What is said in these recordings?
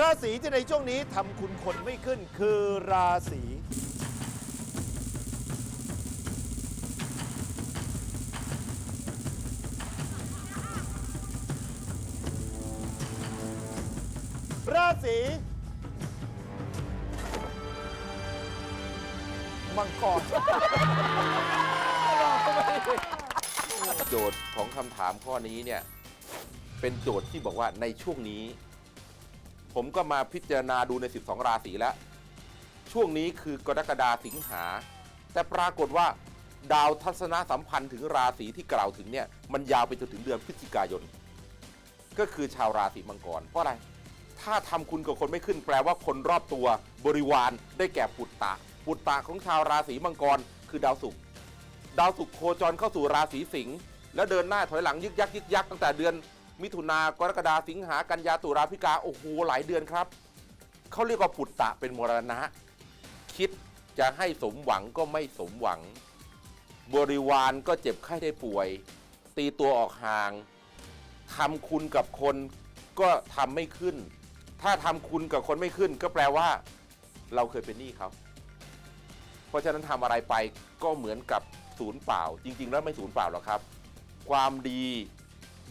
ราศีที่ในช่วงนี้ทำคุณคนไม่ขึ้นคือราศีราศีมังกร โจทย์ของคำถามข้อนี้เนี่ย เป็นโจทย์ที่บอกว่าในช่วงนี้ ผมก็มาพิจารณาดูใน 12 ราศีแล้ว ช่วงนี้คือกรกฎาสิงหา แต่ปรากฏว่าดาวทัศนสัมพันธ์ถึงราศีที่กล่าวถึงเนี่ยมันยาวไปจนถึงเดือนพฤศจิกายน ก็คือชาวราศีมังกร เพราะอะไร ถ้าทำคุณกับคนไม่ขึ้นแปลว่าคนรอบตัวบริวารได้แก่ปุตตะ ปุตตะของชาวราศีมังกร คือดาวศุกร์ดาวศุกร์โคจรเข้าสู่ราศีสิงห์แล้วเดินหน้าถอยหลังยึกยักยึกยักตั้งแต่เดือน มิถุนากรกฎาสิงหากันยาตุลาพิกาโอ้โหหลายเดือนครับเขาเรียกว่าปุตตะเป็นมรณะ คิดจะให้สมหวังก็ไม่สมหวัง บริวารก็เจ็บไข้ได้ป่วย ตีตัวออกห่างทำคุณกับคนก็ทำไม่ขึ้น ถ้าทำคุณกับคนไม่ขึ้น ก็แปลว่า เราเคยเป็นหนี้เขาเพราะฉะนั้นทำอะไรไปก็เหมือนกับศูนย์เปล่า จริง ๆ แล้วไม่ศูนย์เปล่าหรอกครับ ความดี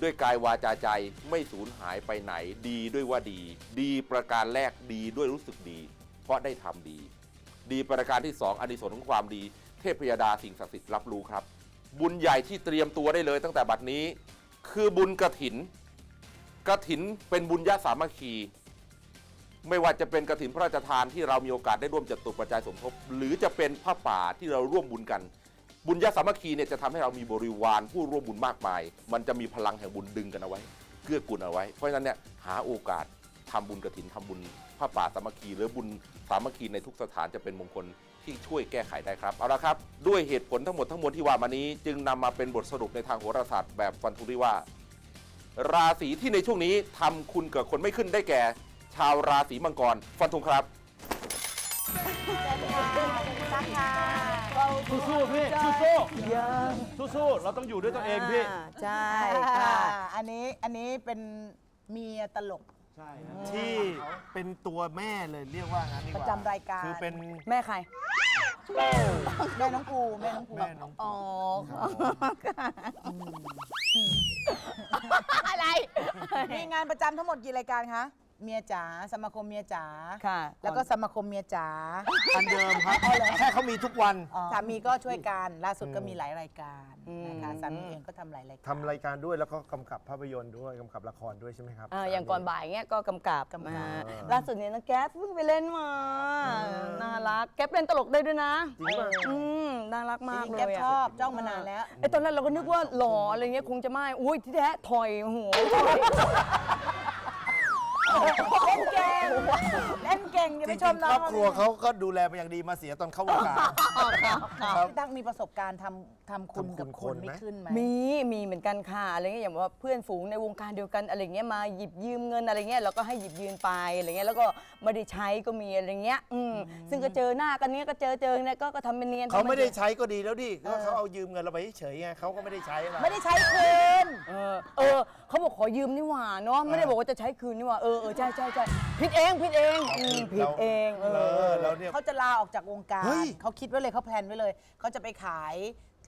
ด้วยกายวาจาใจไม่สูญหายไปไหน ดีด้วยว่าดี ดีประการแรกดีด้วยรู้สึกดี เพราะได้ทำดี ดีประการที่สองอนิสงส์ของความดี เทพยดาสิ่งศักดิ์สิทธิ์รับรู้ครับ บุญใหญ่ที่เตรียมตัวได้เลยตั้งแต่บัดนี้ คือบุญกระถินกระถินเป็นบุญญาสามัคคีไม่ว่าจะเป็นกระถินพระราชทานที่เรามีโอกาสได้ร่วมจัดตุปัจจัยสมทบ หรือจะเป็นผ้าป่าที่เราร่วมบุญกัน บุญญาสามัคคีเนี่ยจะทำให้เรามีบริวารผู้ร่วมบุญมากมาย มันจะมีพลังแห่งบุญดึงกันเอาไว้ เกื้อกูลเอาไว้ เพราะฉะนั้นเนี่ยหาโอกาสทำบุญกระถินทำบุญผ้าป่าสามัคคี หรือบุญสามัคคีในทุกสถานจะเป็นมงคลที่ช่วยแก้ไขได้ครับ เอาละครับ ด้วยเหตุผลทั้งหมดทั้งมวลที่ว่ามานี้ จึงนำมาเป็นบทสรุปในทางโหราศาสตร์แบบฟันธงที่ว่า ราศีที่ในช่วงนี้ทำคุณกับคนไม่ขึ้นได้แก่ ชาวราศีมังกรฟันธงครับ สู้ๆพี่สู้ๆสู้ๆเราต้องอยู่ด้วยตัวเองพี่าใช่ค่ะค่ะ อันนี้อันนี้เป็นเมียตลกใช่นะที่เป็นตัวแม่เลยเรียกว่างั้นดีกประว่าจำรายการ คือเป็นแม่ใคร แม่น้องกูแม่น้องกูแม่น้องอ๋ออะไร มีงานประจำทั้งหมดกี่รายการคะ เมียจ๋าสมาคมเมียจ๋าค่ะแล้วก็สมาคมเมียจ๋าอันเดิมครับแค่เขามีทุกวัน สามีก็ช่วยกันล่าสุดก็มีหลายรายการนะคะสามีเองก็ทำหลายรายการทำรายการด้วยแล้วก็กำกับภาพยนตร์ด้วยกำกับละครด้วยใช่ไหมครับอ่าอย่างก่อนบ่ายเงี้ยก็กำกับกำกับมาล่าสุดเนี่ยน้องแก๊สเพิ่งไปเล่นมาน่ารักแก๊ปเล่นตลกได้ด้วยนะจริงป่ะอืมน่ารักมากจริงเลๆแก๊ปยชอบจ้องมานานแล้วไอ้ตอนแรกเราก็นึกว่าหล่ออะไรเงี้ยคงจะไม่อุ้ยที่แท้ถอยหัวเล่น เล่น ก่งอย่าจไปริงชมๆน้คอรงอบครัวเขาก็ดูแลมาอย่างดีมาเสียตอนเข้าวงการพี่ตั้งมีประสบการณ์ทำทำคุณกับทำคุณคนคนไหม ไม่ขึ้นไหม มีมีเหมือนกันค่ะอะไรเงี้ยอย่างว่าเพื่อนฝูงในวงการเดียวกันอะไรเงี้ยมาหยิบยืมเงินอะไรเงี้ยเราก็ให้หยิบยืมไปอะไรเงี้ยแล้วก็ไม่ได้ใช้ก็มีอะไรเงี้ยอืมซึ่งก็เจอหน้ากันเนี้ยก็เจอเจอเนี่ยก็ก็ทำเป็นเนียนเขาไม่ได้ใช้ก็ดีแล้วดิก็เขาเอายืมเงินเราไปเฉยๆไงเขาก็ไม่ได้ใช้อะไรไม่ได้ใช้คืน เออเออเขาบอกขอยืมนี่หว่าเนาะไม่ได้บอกว่าจะใช้คืนนี่หว่าเออเออใช่ใช่ใช่ผิดเองผิดเองอืมผิดเองเอเอออเราเนี่ย เขาจะลาออกจากวงการเฮ้ย เขาคิดไว้เลยเขาแพลนไว้เลยเขาจะไปขาย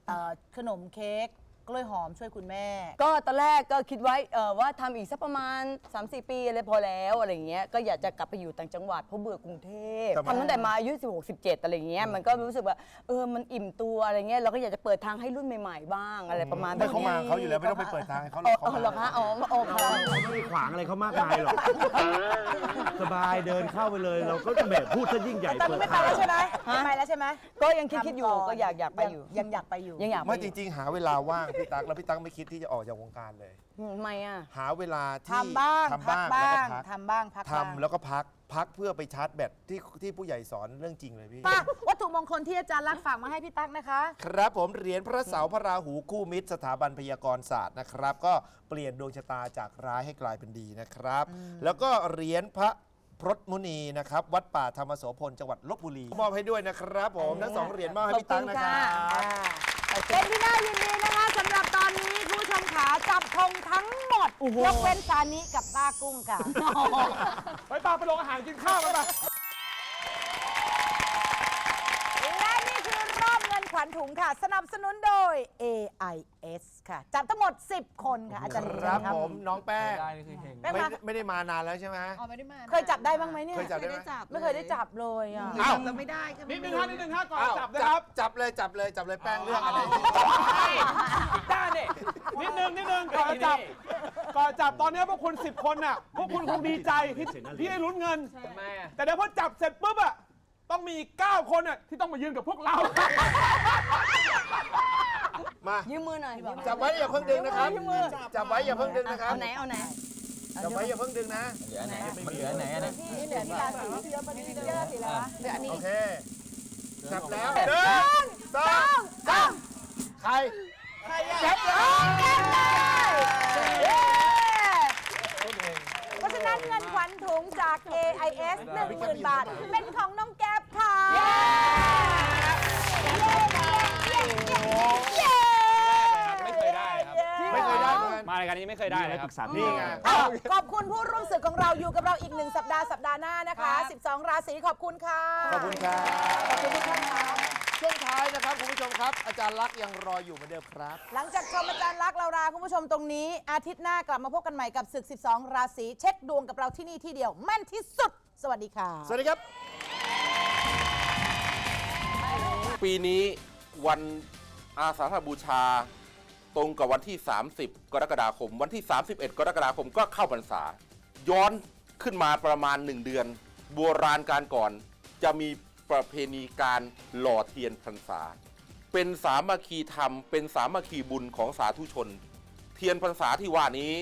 เอ่อขนมเค้ก กล้วยหอมช่วยคุณแม่ ก็ตอนแรกก็คิดไว้เออว่าทำอีกสักประมาณ 3-4 ปีอะไรพอแล้วอะไรเงี้ยก็อยากจะกลับไปอยู่ต่างจังหวัดเพราะเบื่อกรุงเทพทำไมทำตั้งแต่มาอายุ16 17อะไรเงี้ยมันก็รู้สึกว่าเออมันอิ่มตัวอะไรเงี้ยเราก็อยากจะเปิดทางให้รุ่นใหม่ ๆ บ้างอะไรประมาณไม่เขามานี้เขาอยู่แล้วไม่ต้องไปเปิดทางให้เขาหรอ๋ออกอ๋อเหรอคะอ๋อโอเคไม่ได้ขวางอะไรเขามากมายหรอก สบายเดินเข้าไปเลย เราก็จะแบบพูดซะยิ่งใหญ่ตอนเปินี้ดไม่ไปทางแล้วใช่ไหมไม่ไปแล้วใช่ไหมก็ยังคิดคิดอยู่ทำนก็อยากอยากไปอยู่ ยังอยากไปอยู่ ยังอยากไปไม่อจยู่ริง ๆ หาเวลาว่างพี่ตั๊กแล้วพี่ตั๊กไม่คิดที่จะออกจากวงการเลยอืมทำไมอะหาเวลาที่ทำบ้างทำพักบ้างบ้างแล้วก็พักทำบ้างพักบ้างทำแล้วก็พักพักเพื่อไปชาร์จแบตที่ที่ผู้ใหญ่สอนเรื่องจริงเลยพี่ป้าวัตถุมงคลที่อาจารย์รักษณ์ฝากมาให้พี่ตั๊กนะคะ ครับผมเหรียญพระเสาร์พระราหูคู่มิตรสถาบันพยากรศาสตร์นะครับ ก็เปลี่ยนดวงชะตาจากร้ายให้กลายเป็นดีนะครับ แล้วก็เหรียญพระพรตมุนีนะครับ วัดป่าธรรมโสพลจังหวัดลบบุรีมอบให้ด้วยนะครับ ผมทั้งสองเหรียญมอบให้พี่ตั๊กนะครัขอบคุณค่ะบ เป็นที่น่ายินดีนะคะสำหรับตอนนี้คุณผู้ชมขาจับธงทั้งหมด ยกเว้นซานิกับต้ากุ้งค่ะ ไปป้าไปลงอาหารกินข้าวกันไป อบเงินขวัญถุงค่ะ สนับสนุนโดย AIS ค่ะจัดทั้งหมด 10 คนค่ะอาจารย์ครับผมน้องแป้งแป้งไม่มาไม่ได้มานานแล้วใช่ไหมเคยจับได้บ้างไหมเนี่ยเคยจับได้ไหมไม่เคยได้จับเลยอะอ้าวนิดนึงฮะนิดนึงฮะก่อนอ้าวจับนะครับ จับเลยจับเลยจับเลยแป้งเรื่องอะไรนิดนึงนิดนึงก่อนจับก่อนจับตอนนี้พวกคุณสิบคนน่ะพวกคุณคงดีใจที่ที่ได้ลุ้นเงิน แต่เดี๋ยวพอจับเสร็จปุ๊บอะต้องมีอีก9คนอะที่ต้องมายืนกับพวกเรา มายืมมือหน่อยยืมมือจับไว้อย่าเพิ่งดึงนะครับ ยืมมือจับไว้อย่าเพิ่งดึงนะครับเอาไหนเอาไหนจับไว้อย่าเพิ่งดึงนะนี่เหลือที่ราศีที่เหลือมันที่เหลือราศีแล้วเหลืออันนี้โอเคจับแล้วหนึ่งสองสามใครจับแล้วเพราะฉะนั้นเงินขวัญถุงจาก AIS 10,000 บาท เป็นของน้องแก๊ปค่ะเย้เย้เย้ ไม่เคยได้ครับไม่เคยได้เหมือนกัน มารายการนี้ไม่เคยได้เลยครับ นี่ไง อ้าวขอบคุณผู้ร่วมศึกของเราอยู่กับเราอีกหนึ่งสัปดาห์สัปดาห์หน้านะคะ 12 ราศีขอบคุณค่ะ ขอบคุณครับ ขอบคุณทุกท่านค่ะช่วงท้ายนะครับคุณผู้ชมครับ อาจารย์ลักษณ์ยังรออยู่เหมือนเดิมครับ หลังจากชมอาจารย์รักษณ์เราราคุณผู้ชมตรงนี้ อาทิตย์หน้ากลับมาพบกันใหม่กับศึก 12 ราศีเช็คดวงกับเราที่นี่ที่เดียวแม่นที่สุด สวัสดีค่ะ สวัสดีครับ ปีนี้วัน อาสาฬหบูชา ตรงกับวันที่ 30 กรกฎาคม วันที่ 31 กรกฎาคมก็เข้าพรรษา ย้อนขึ้นมาประมาณ 1 เดือน โบราณการก่อนจะมีประเพณีการหล่อเทียนพรรษา เป็นสามัคคีธรรม เป็นสามัคคีบุญของสาธุชน เทียนพรรษาที่ว่านี้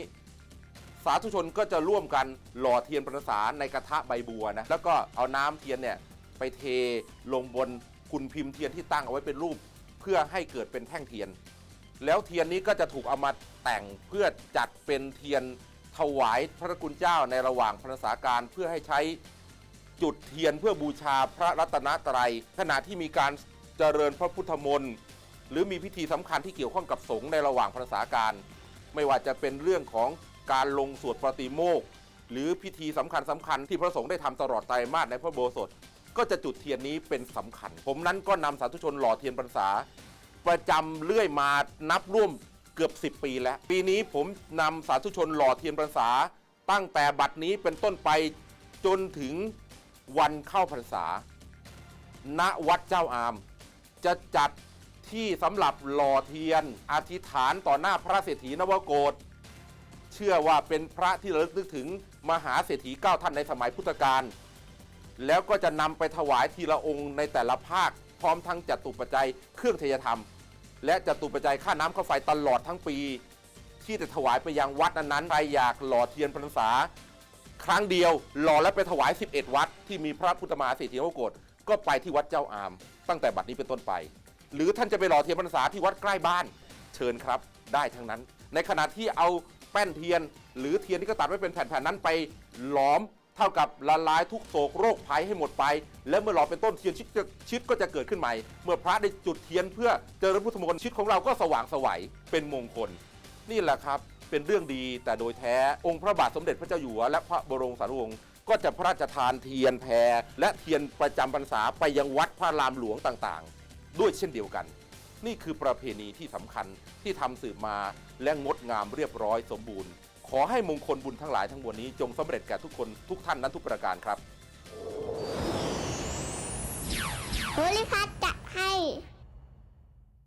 สาธุชนก็จะร่วมกันหล่อเทียนพรรษาในกระทะใบบัวนะแล้วก็เอาน้ำเทียนเนี่ยไปเทลงบนคุณพิมพ์เทียนที่ตั้งเอาไว้เป็นรูป เพื่อให้เกิดเป็นแท่งเทียน แล้วเทียนนี้ก็จะถูกเอามาแต่งเพื่อจัดเป็นเทียนถวายพระคุณเจ้าในระหว่างพรรษาการเพื่อให้ใช้จุดเทียนเพื่อบูชาพระรัตนตรัยขณะที่มีการเจริญพระพุทธมนต์หรือมีพิธีสำคัญที่เกี่ยวข้องกับสงฆ์ในระหว่างพรรษาการไม่ว่าจะเป็นเรื่องของการลงสวดปฏิโมกหรือพิธีสำคัญสำคัญที่พระสงฆ์ได้ทำตลอดไตรมาสในพระโบสถ ก็จะจุดเทียนนี้เป็นสำคัญ ผมนั้นก็นำสาธุชนหล่อเทียนพรรษา ประจำเรื่อยมานับร่วมเกือบ 10 ปีแล้ว ปีนี้ผมนำสาธุชนหล่อเทียนพรรษา ตั้งแต่บัดนี้เป็นต้นไปจนถึงวันเข้าพรรษา ณวัดเจ้าอาม จะจัดที่สำหรับหล่อเทียนอธิษฐานต่อหน้าพระเศรษฐีนวโกศเชื่อว่าเป็นพระที่ระลึกนึกถึงมหาเศรษฐีเก้าท่านในสมัยพุทธกาล แล้วก็จะนำไปถวายทีละองค์ในแต่ละภาคพร้อมทั้งจัตุปัจจัยเครื่องเทยธรรม และจัตุปัจจัยค่าน้ำค่าไฟตลอดทั้งปี ที่จะถวายไปยังวัดนั้นๆใครอยากหล่อเทียนพรรษา ครั้งเดียวหล่อแล้วไปถวาย 11 วัด ที่มีพระพุทธมหาเศรษฐีโอโกฏก็ไปที่วัดเจ้าอาม ตั้งแต่บัดนี้เป็นต้นไป หรือท่านจะไปหล่อเทียนพรรษาที่วัดใกล้บ้าน เชิญครับได้ทั้งนั้น ในขณะที่เอาแป้นเทียน หรือเทียนที่เขาตัดไว้เป็นแผ่นๆนั้นไปหลอม เท่ากับละลายทุกโศกโรคภัยให้หมดไป และเมื่อหล่อเป็นต้นเทียนชิดชิดก็จะเกิดขึ้นใหม่ เมื่อพระได้จุดเทียนเพื่อเจริญพุทธมนต์ชิดของเราก็สว่างไสวัยเป็นมงคล นี่แหละครับเป็นเรื่องดีแต่โดยแท้องค์พระบาทสมเด็จพระเจ้าอยู่หัวและพระบรมสารีวงศ์ก็จะพระราชทานเทียนแพรและเทียนประจำพรรษาไปยังวัดพระรามหลวงต่างๆ ด้วยเช่นเดียวกัน นี่คือประเพณีที่สำคัญที่ทำสืบมาและงดงามเรียบร้อยสมบูรณ์ อให้มงคลบุญทั้งหลายทั้งมวลนี้ จงสำเร็จแก่ทุกคนทุกท่านนั้นทุกประการครับโพลิพัท